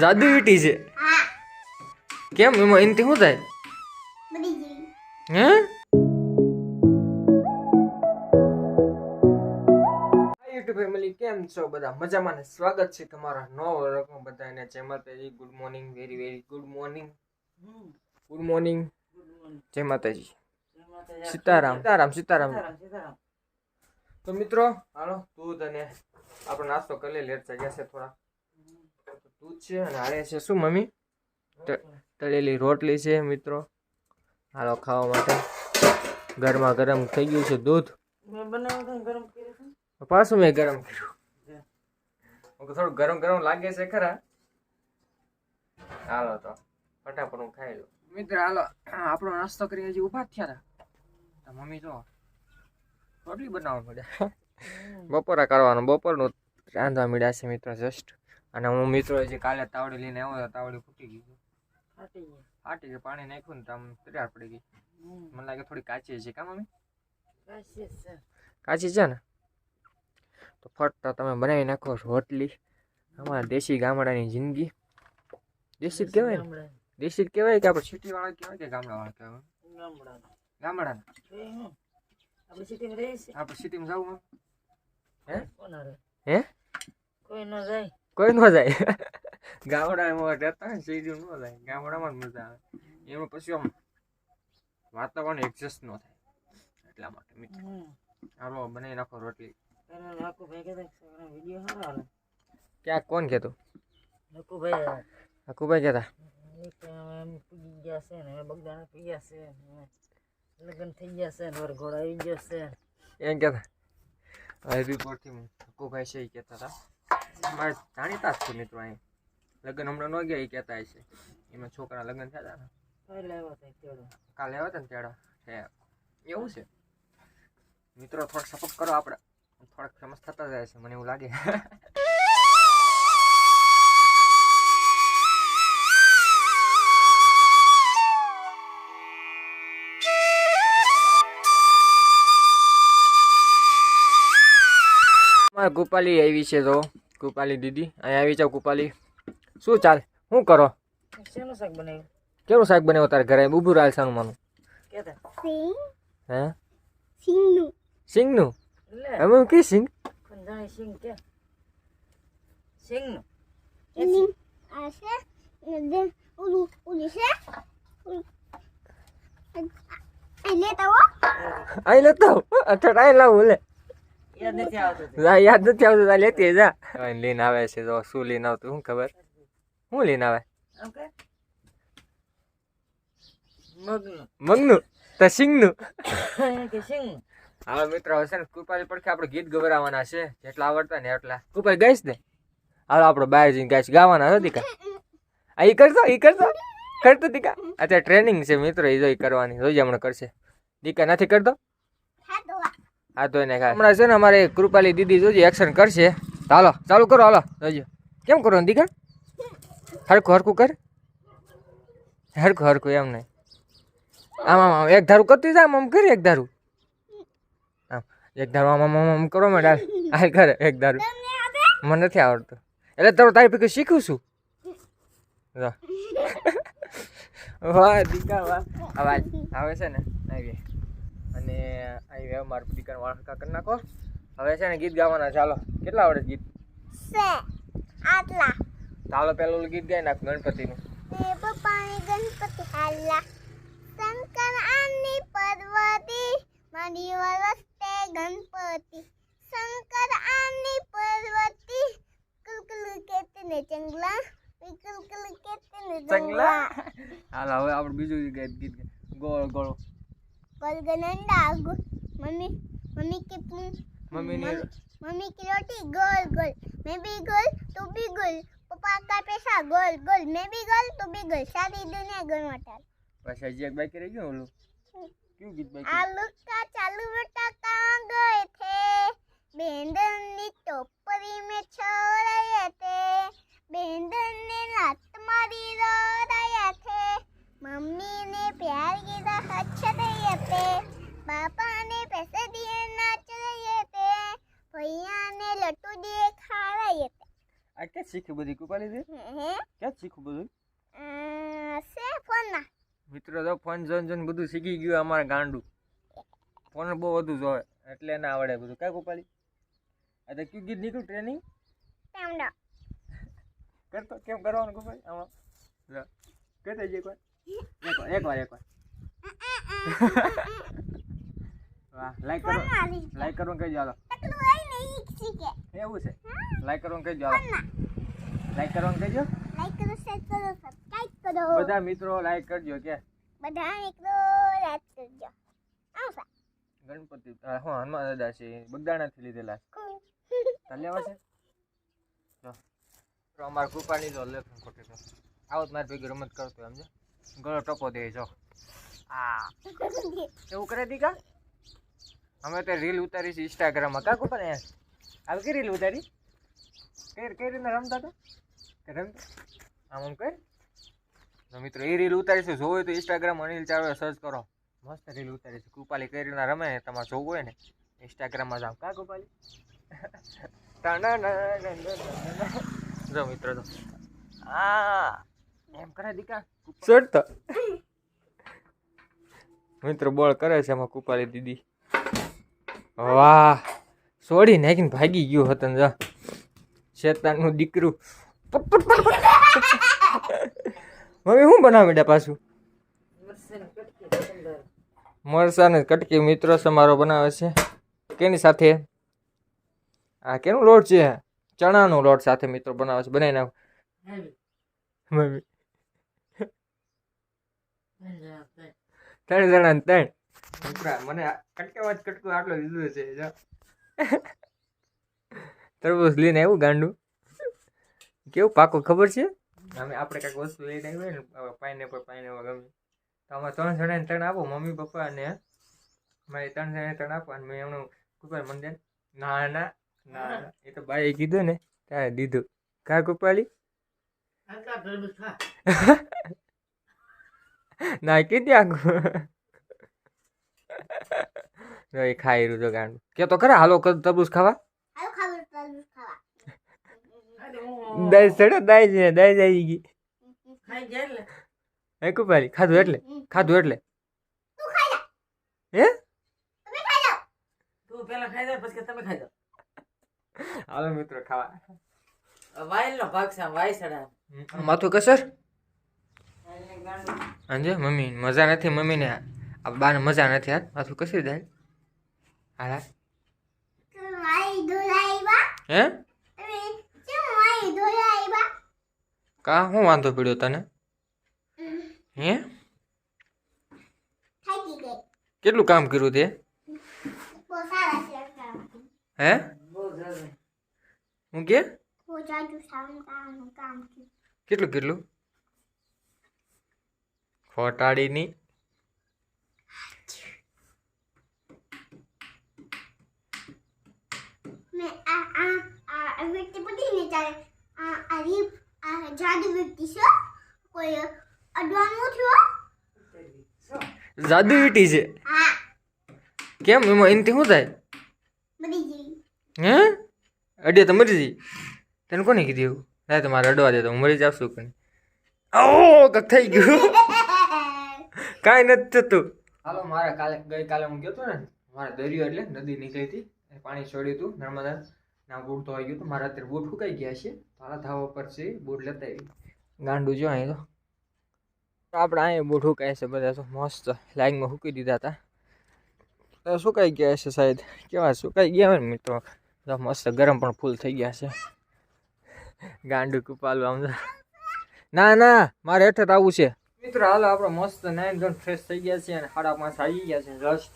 જાદુ વીટી છે. કેમ? એમાં એનથી શું થાય? હે? યુટ્યુબ ફેમિલી કેમ છો બધા? મજામાં ને સ્વાગત છે તમારા નો વર્ગમાં બધાને. જય માતાજી. Good morning very very good morning good morning જય માતાજી. સીતારામ. સીતારામ સીતારામ. તો મિત્રો હાલો દૂધ અને આપણો નાસ્તો કરી લે લેટ ગયા છે થોડા. દૂધ છે અને આરે છે શું મમ્મી? તળેલી રોટલી છે મિત્રો. હાલો ખાવા માટે. ગરમા ગરમ થઈ ગયું છે દૂધ. પાછું મેં ગરમ કર્યું? થોડું ગરમ ગરમ લાગે છે ખરા. હાલો તો ફટાફટ હું ખાઈ લઉં. મિત્ર હાલો આપણો નાસ્તો કરીને હજી ઊભા થયા હતા. મમ્મી જો રોટલી બનાવવા પડે બપોરા કરવાનું બપોરનું રાંધવા મળ્યા છે મિત્રો જસ્ટ અને હું મિત્રો જે કાલે તાવડી લઈને આવ્યો હતો તાવડી ફૂટી ગઈ છે. ફાટી ગઈ. પાણી નાખ્યું ને તો આમ તૈયાર પડી ગઈ. મને લાગે થોડી કાચી છે કામ અમે કાચી છે. ને? તો ફટ તમે બનાવી નાખો રોટલી. અમારા દેશી ગામડાની જિંદગી. દેશી જ કહેવાય દેશી જ કહેવાય કે આપણે સિટી વાળા કહેવાય કે ગામડા વાળા કહેવાય? ગામડાના. આપણે સિટીમાં જવું હે? કોઈ ન જાય. કોઈ ન જાય. ગામડામાં રહેતા ને સિટી ન જાય. ગામડામાં મજા આવે. એમાં પછી આમ વાતાવરણ એડજસ્ટ ન થાય. એટલા માટે મિત્રો. હાલો બનાવી નાખો રોટલી. ક્યાં? કોણ કહેતું? નકુભાઈ હકુભાઈ કહેતા. એમ પૂગી ગયા છે ને બગદાણા પી ગયા છે લગ્ન થઈ ગયા છે ને વરઘોડો આવી ગયા છે એમ કહેતા. હવે રિપોર્ટથી હકુભાઈ છે એ કહેતા હતા. મારે જાણીતા જ છે મિત્રો અહીં. લગ્ન હમણાં ન ગયા એ કહેતા હશે. એમાં છોકરા લગ્ન થયા હતા ને. કાલે આવ્યા હતા ને તેડો છે એવું છે. મિત્રો થોડોક સપોર્ટ કરો આપણે થોડાક ફેમસ થતા જાય છે મને એવું લાગે. મારે કૃપાલી આવી છે તો. કૃપાલી દીદી અહીંયા આવી જાવ કૃપાલી. શું ચાલ? શું કરો? શેનું શાક બનાવ્યું? કેવું શાક બનાવ્યું તારે ઘરે? ઊભું રાલ સાનું માનું કેતા સિંગ. હે? સિંગનું. સિંગનું? એટલે અમે કે સિંગ? પણ જાણે સિંગ કે. સિંગ. આ છે. ઓલું ઓલી છે. એટલે તો અહીં લેતો અઠવાડ અહીં લાવું લે. યાદ નથી આવતું તે. જા, યાદ નથી આવતું તા લેતી જા. લઈને આવે છે તો શું લઈને આવતું શું ખબર? શું લઈને આવે? મગનું. મગનું? તો સિંગનું. કે સિંગ? નું હવે મિત્રો હશે ને કૃપાલી પડખે આપણે ગીત ગવરાવાના છે. જેટલા આવડતા ને એટલા. કૃપાલી ગાઈશ ને? હાલો આપણે બહાર જઈને ગાઈશ. ગાવાના હતો દીકા? આ એ કરતો એ કરતો? કરતો દીકા? અત્યારે ટ્રેનિંગ છે મિત્રો એ જો ઈ કરવાની. જોઈ હમણાં કરશે. દીકા નથી કરતો? હા તો એને હમણાં છે ને અમારે કૃપાલી દીદી જોજે એક્શન કરશે. હાલો, ચાલુ કરો, હાલો. જોજો. કેમ કરો દીકરા? હરકું હરકું કર. હરકું હરકું એમ નહીં. આમ આમ આમ, એક ધારું કરતી જાય આમ આમ કરી એક ધારું. આમ, એક ધારું આમ આમ આમ કરો મેં હાલ હાલ કરે, એક ધારું. મને નથી આવડતું. એટલે તારું તારી પૈકી શીખું છું. વાહ દીકા વાહ. અવાજ. આવે છે ને? આવી. અને આવી હવે મારા દીકરા વાળકા કરી નાખો હવે છે ને ગીત ગાવાના ચાલો કેટલા આવડે છે ગીત છે આટલા ચાલો પેલું ગીત ગાઈ નાખ ગણપતિનું ને પપ્પાની ગણપતિ હાલા શંકર આની પાર્વતી મારી વરસતે ગણપતિ શંકર આની પાર્વતી કુલકુલ કેતને ચંગલા કુલકુલ કેતને ચંગલા હાલો હવે આપણે બીજું ગીત ગીત ગાઈ. ગોળ गोलगलंड आग मम्मी मम्मी की मम्मी ने मम्मी की रोटी गोल गोल मैं भी गोल तू भी गोल पप्पा का पैसा गोल गोल मैं भी गोल तू भी गोल सारी दुनिया गोल मटर बस आज एक बाइक रह गया बोलो क्यों गीत बाइक आलू का चालू बेटा कहां गए थे बेंदन नी टोपरी में छोड़ रहे थे આ શીખ્યું બધી કૃપાલી દે? હે ક્યાં શીખું બધું સે ફોનમાં મિત્રો તો ફોન જોન જોન બધું શીખી ગયું અમારે ગાંડું. ફોન બહુ વધુ જોવે એટલે ના આવડે બધું. કાંઈ કૃપાલી? આ તો ક્યુ ગીત નીકળ્યું ટ્રેનિંગ કરતો? કેમ કરવાનું કૃપાલી? આમાં? લો કરતો કોઈ એક વાર એક વાર વાહ લાઈક કરો. લાઈક કરવાનું ને ઈ શીખે. એવું છે. લાઈક કરવાનું કઈ ચાલો લાઈક કરવાનું કહેજો. લાઈક કરો શેર કરો સબસ્ક્રાઇબ કરો. બધા મિત્રો લાઈક કરજો કે. બધા મિત્રો લાઈક કરજો. આવશે ગણપતિ આ હનુમાન દાદા છે બગદાણાથી લીધેલા. ચાલ લેવા છે? જો. તો અમાર કૃપાની જો લેખન ખોટી તો આવો મારી ભેગી રમત કરતો એમ જો ગળો ટપો દે જો. આ. એવું કરે દીકા? અમે તો રીલ ઉતારી છે ઇન્સ્ટાગ્રામમાં કા પણ આવી કઈ રીલ ઉતારી? કઈ રીતના રમતા હતા? રમતા આમ આમ કઈ? તો મિત્રો, એ રીલ ઉતારી છે. જોવું હોય તો ઇન્સ્ટાગ્રામ અનિલ ચાવડા સર્ચ કરો. મસ્ત રીલ ઉતારી છે. કૃપાલી કઈ રીતના રમે, તમારે જોવું હોય ને ઇન્સ્ટાગ્રામમાં જાઓ. કા કૃપાલી. જો મિત્રો તો આ એમ કરે દીકા. ચડતા મિત્રો, બોલ કરે છે એમાં કૃપાલી દીદી. વાહ. સોડી નાખીને ભાગી ગયું હતું જા. શેતાનનું દીકરું. મમ્મી શું બનાવ બેટા પાછું? મરસાને કટકી મિત્રો સમારોહ બનાવે છે. કેની સાથે? આ કેનું લોટ છે? ચણાનો લોટ સાથે મિત્રો બનાવે છે. બનાવી નાખો. મમ્મી. ત્રણ જણા ત્રણ. મને કટકામાં જ કટકું આટલો લીધું છે તરબૂચ લઈને આવ્યું ગાંડું? કેવું પાકું ખબર છે? અમે આપણે કાંઈક વસ્તુ લઈને આવી હોય ને પાઇનેપલ પાઇનેપલ ગમે. તો અમે ત્રણ જણાને ત્રણ આપો મમ્મી પપ્પા અને મારી ત્રણ જણાને ત્રણ આપો. અને મેં એમનું કૃપાલ મંદિર ના. ના ના એ તો બાઈએ કીધું ને ત્યારે દીધું. કા કૃપાલી? ના કીધી આખું. એ ખાઈ રહ્યું છે ગાંડું. કે તો ખરા હાલો કર તરબૂચ ખાવા હાલો ખાવું તરબૂચ ખાવા દાય સડે આવી છે જાય ગઈ. હે કુપાલી ખાધું એટલે? ખાધું એટલે? તું ખાઈ હે? તમે ખાઈ જાઓ. તું પેલા ખાઈ જાય પછી તમે ખાઈ જાઓ. હાલો મિત્રો ખાવા. આ વાયલનો ભાગ છે વાય સડા. માથું કસર? અંજે મમ્મી મજા નથી મમ્મીને આ. બાને મજા નથી હાથ માથું કસી દે. હાલ હે? કા હું વાંધો પડ્યો તને હે કેટલું કામ કર્યું તે હે હું કે કેટલું કેટલું ખોટાડીની મેં આ આ આ વિટી પડીને ચાલે આ આ રીપ આ જાદુ વ્યક્તિ છે. કોઈ અડવાનું થયો જાદુ વીટી છે? હા. કેમ? એમાં એનથી શું થાય? હે? અડે તો મરી જઈ તને કોને કીધું એવું? ના તમારે અડવા દે તો હું મરી જાવશું કઈ ઓ કક થઈ ગયું. કાંઈ નથી થતું. હાલો મારા કાલે ગઈકાલે હું ગયો હતો ને મારે દરિયો એટલે નદી નીકળી હતી. એ પાણી છોડ્યું હતું નર્મદા. ના બૂટ ધોવાઈ ગયું હતું. મારા અત્યારે બૂટ ફૂકાઈ ગયા છે. તો હાલા પરથી પર બૂટ લેતા આવી. ગાંડું જો અહીં તો. આપણે અહીંયા બૂટ હુકાય છે બધા તો, મસ્ત લાઈનમાં હુકી દીધા હતા. સુકાઈ ગયા છે સાહેબ? કેવા સુકાઈ ગયા હોય ને મિત્રો? મસ્ત ગરમ પણ ફૂલ થઈ ગયા છે. ગાંડું કુપાલું આમ ના ના, મારે હેઠળ આવવું છે. મિત્રો, હાલો, આપણે મસ્ત નાઈન ધોન ફ્રેશ થઈ ગયા છે અને સાડા પાંચ આવી ગયા છે જસ્ટ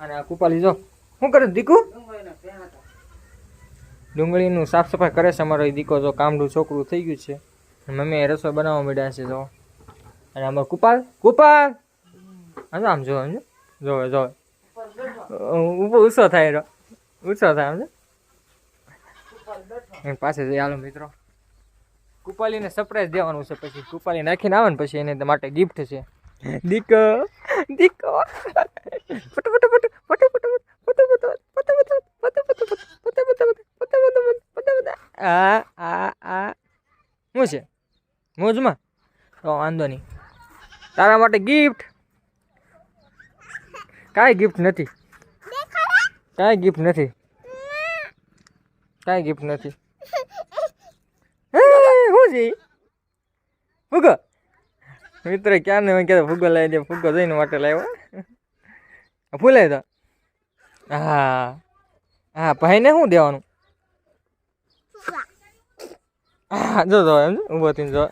અને આ કુપાલી જો, શું કરે દીકુ? ડુંગળીના સાફ સફાઈ કરે છે અમારો દીકો જો કામનું છોકરું થઈ ગયું છે મમ્મી રસોઈ બનાવવા માંડ્યા છે જો અને અમારો કુપાલ કુપાલ જો આમ જો જો ઉપર બેઠો થાય ઉસો થાય સમજો જો એની પાસે જઈ હાલો મિત્રો કુપાલીને સરપ્રાઈઝ દેવાનું છે પછી કુપાલી નાખીને આવે ને પછી એને માટે ગિફ્ટ છે દીકો દીકો પટ પટ પટ પટ પટ પટ પટ પટ પટ પટ પટ પટ પટ પટ આ આ. શું છે? મોજમાં? તો વાંધો નહીં. તારા માટે ગિફ્ટ કાંઈ ગિફ્ટ નથી. કાંઈ ગિફ્ટ નથી. કાંઈ ગિફ્ટ નથી. શું છે? ફુગો મિત્ર ક્યાં મેં કહેતો ફુગો લાવી દે ફુગો જઈને માટે લાવ્યો. ફૂલાય તો. હા. હા, ભાઈને શું દેવાનું? જો જો, એમ ઊભો થઈને જો.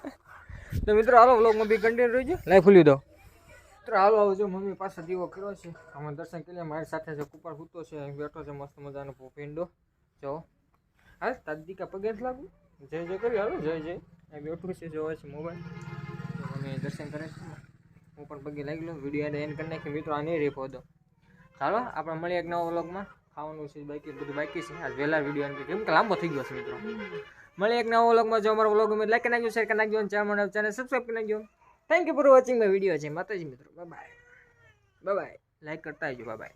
તો મિત્રો, હાલો વ્લોગમાં બી કન્ટિન્યુ રહીજો લાઈ ખુલી દો મિત્રો, હાલો આવજો મમ્મી પાસે દીવો કર્યો છે. અમે દર્શન કરી મારી સાથે છે કુપાર સૂતો છે. બેઠો છે મસ્ત મજાનો ભૂપિંડો જો. હા તાદીકા પગે જ લાગુ? જય જય કરી, હાલો, જય જય. અહીં બેઠું છે, જોવે છે મોબાઈલ મમ્મી દર્શન કરે છે હું પણ પગે લાગી લઉં વીડિયો એન્ડ કરી નાખી. મિત્રો આ નહીં રેપો દો ચાલો આપણે મળીએ એક નવા વ્લોગમાં ખાવાનું છે, બાકી બધું બાકી છે. આજ વહેલા વીડિયો કેમ કે લાંબો થઈ ગયો છે મિત્રો. મળીએ એક નવો વ્લોગમાં જો અમારો વ્લોગ ગમે લાઈક કરી નાખજો શેર કરી નાખજો અને ચેનલ ચેનલ સબસ્ક્રાઈબ કરી નાખજો. Thank you for watching my video છે માતાજી મિત્રો. બાય બાય બાય લાઈક કરતા આવજો બાય